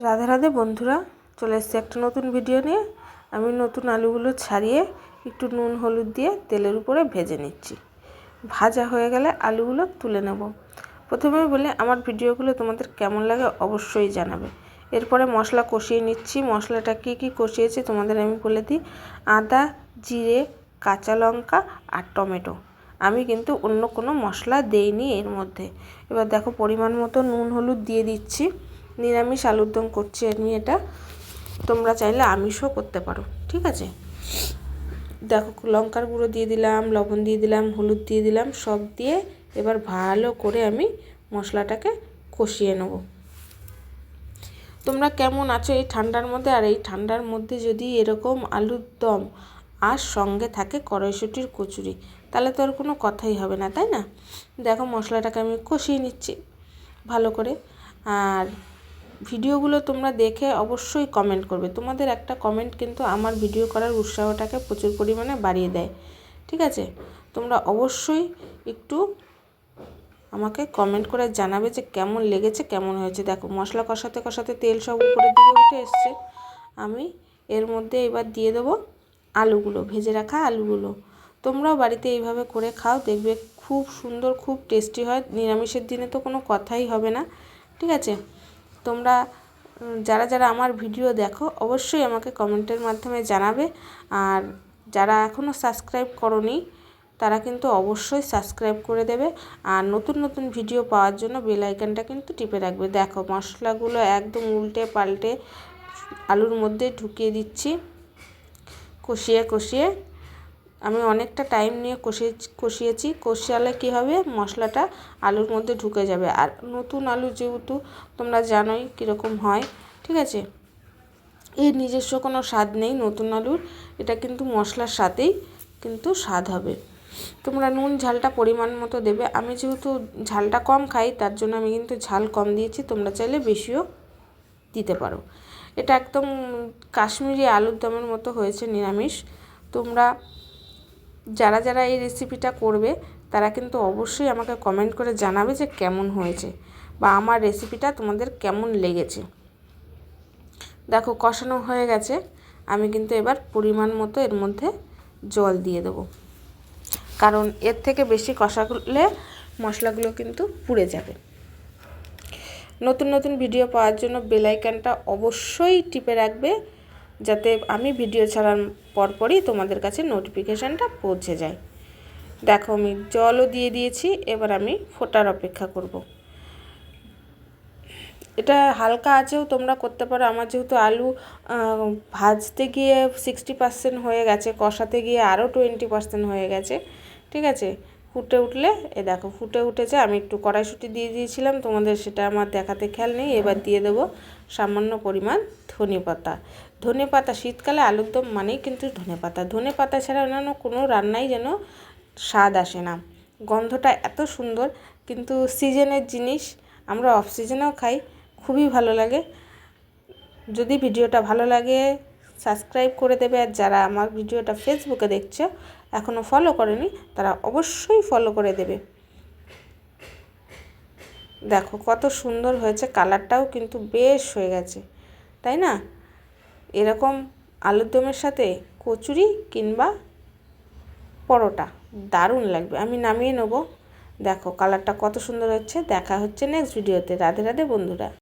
রাধে রাধে বন্ধুরা, চলে এসেছি একটা নতুন ভিডিও নিয়ে। আমি নতুন আলুগুলো ছাড়িয়ে একটু নুন, হলুদ দিয়ে তেলের উপরে ভেজে নিচ্ছি। ভাজা হয়ে গেলে আলুগুলো তুলে নেব। প্রথমে বলে, আমার ভিডিওগুলো তোমাদের কেমন লাগে অবশ্যই জানাবে। এরপরে মশলা কষিয়ে নিচ্ছি। মশলাটা কী কী কষিয়েছি তোমাদের আমি বলে দিই। আদা, জিরে, কাঁচা লঙ্কা আর টমেটো। আমি কিন্তু অন্য কোনো মশলা দেইনি এর মধ্যে। এবার দেখো, পরিমাণ মতো নুন, হলুদ দিয়ে দিচ্ছি। নিরামিষ আলুর দম করছি আমি এটা। তোমরা চাইলে আমিষও করতে পারো, ঠিক আছে? দেখো, লঙ্কার গুঁড়ো দিয়ে দিলাম, লবণ দিয়ে দিলাম, হলুদ দিয়ে দিলাম, সব দিয়ে এবার ভালো করে আমি মশলাটাকে কষিয়ে নেব। তোমরা কেমন আছো এই ঠান্ডার মধ্যে? আর এই ঠান্ডার মধ্যে যদি এরকম আলুর দম আর সঙ্গে থাকে কড়াইশুটির কচুরি, তাহলে তো আর কোনো কথাই হবে না, তাই না? দেখো, মশলাটাকে আমি কষিয়ে নিচ্ছি ভালো করে। আর ভিডিওগুলো তোমরা দেখে অবশ্যই কমেন্ট করবে। তোমাদের একটা কমেন্ট কিন্তু আমার ভিডিও করার উৎসাহটাকে প্রচুর পরিমাণে বাড়িয়ে দেয়। ঠিক আছে? তোমরা অবশ্যই একটু আমাকে কমেন্ট করে জানাবে যে কেমন লেগেছে, কেমন হয়েছে। দেখো, মশলা কষাতে কষাতে তেল সব উপরের দিকে উঠে এসছে। আমি এর মধ্যে এবার দিয়ে দেবো আলুগুলো, ভেজে রাখা আলুগুলো। তোমরাও বাড়িতে এইভাবে করে খাও, দেখবে খুব সুন্দর, খুব টেস্টি হয়। নিরামিষের দিনে তো কোনো কথাই হবে না। ঠিক আছে? তোমরা যারা যারা আমার ভিডিও দেখো, অবশ্যই আমাকে কমেন্টের মাধ্যমে জানাবে। আর যারা এখনও সাবস্ক্রাইব করনি, তারা কিন্তু অবশ্যই সাবস্ক্রাইব করে দেবে। আর নতুন নতুন ভিডিও পাওয়ার জন্য বেল আইকনটা কিন্তু টিপে রাখবে। দেখো, মশলাগুলো একদম উল্টে পাল্টে আলুর মধ্যে ঢুকিয়ে দিচ্ছি। কষিয়ে কষিয়ে আমি অনেকটা টাইম নিয়ে কষিয়ে কষিয়েছি কষিয়ালে কী হবে? মশলাটা আলুর মধ্যে ঢুকে যাবে। আর নতুন আলু যেহেতু তোমরা জানোই কীরকম হয়, ঠিক আছে? এর নিজস্ব কোনো স্বাদ নেই নতুন আলুর। এটা কিন্তু মশলার সাথেই কিন্তু স্বাদ হবে। তোমরা নুন ঝালটা পরিমাণ মতো দেবে। আমি যেহেতু ঝালটা কম খাই, তার জন্য আমি কিন্তু ঝাল কম দিয়েছি। তোমরা চাইলে বেশিও দিতে পারো। এটা একদম কাশ্মীরি আলুর দমের মতো হয়েছে নিরামিষ। তোমরা যারা যারা এই রেসিপিটা করবে, তারা কিন্তু অবশ্যই আমাকে কমেন্ট করে জানাবে যে কেমন হয়েছে বা আমার রেসিপিটা তোমাদের কেমন লেগেছে। দেখো, কষানো হয়ে গেছে। আমি কিন্তু এবার পরিমাণ মতো এর মধ্যে জল দিয়ে দেবো। কারণ এর থেকে বেশি কষালে মশলাগুলো কিন্তু পুড়ে যাবে। নতুন নতুন ভিডিও পাওয়ার জন্য বেলাইকানটা অবশ্যই টিপে রাখবে। যাতে আমি ভিডিও ছাড়ার পরপরই তোমাদের কাছে নোটিফিকেশানটা পৌঁছে যায়। দেখো আমি জলও দিয়ে দিয়েছি, এবার আমি ফোটার অপেক্ষা করব। এটা হালকা আছেও তোমরা করতে পারো। আমার যেহেতু আলু ভাজতে গিয়ে সিক্সটি পার্সেন্ট হয়ে গেছে, কষাতে গিয়ে আরও টোয়েন্টি পার্সেন্ট হয়ে গেছে, ঠিক আছে? ফুটে উঠলে, এ দেখো ফুটে উঠেছে, আমি একটু কড়াইশুটি দিয়ে দিয়েছিলাম, তোমাদের সেটা আমার দেখাতে খেয়াল নেই, এবার দিয়ে দেবো সামান্য পরিমাণ ধনে পাতা। ধনে পাতা শীতকালে আলুর দম মানেই কিন্তু ধনে পাতা। ধনে পাতা ছাড়া অন্যান্য কোনো রান্নাই যেন স্বাদ আসে না। গন্ধটা এত সুন্দর, কিন্তু সিজনের জিনিস, আমরা অফ সিজনেও খাই, খুবই ভালো লাগে। যদি ভিডিওটা ভালো লাগে, সাবস্ক্রাইব করে দেবে, আর যারা আমার ভিডিওটা ফেসবুকে দেখছে এখনও ফলো করেনি, তারা অবশ্যই ফলো করে দেবে। দেখো কত সুন্দর হয়েছে কালারটাও কিন্তু বেশ হয়ে গেছে, তাই না? এরকম আলুর দমের সাথে কচুরি কিংবা পরোটা, দারুণ লাগবে। আমি নামিয়ে নেব। দেখো কালারটা কত সুন্দর হচ্ছে, দেখা হচ্ছে নেক্সট ভিডিওতে রাধে রাধে বন্ধুরা।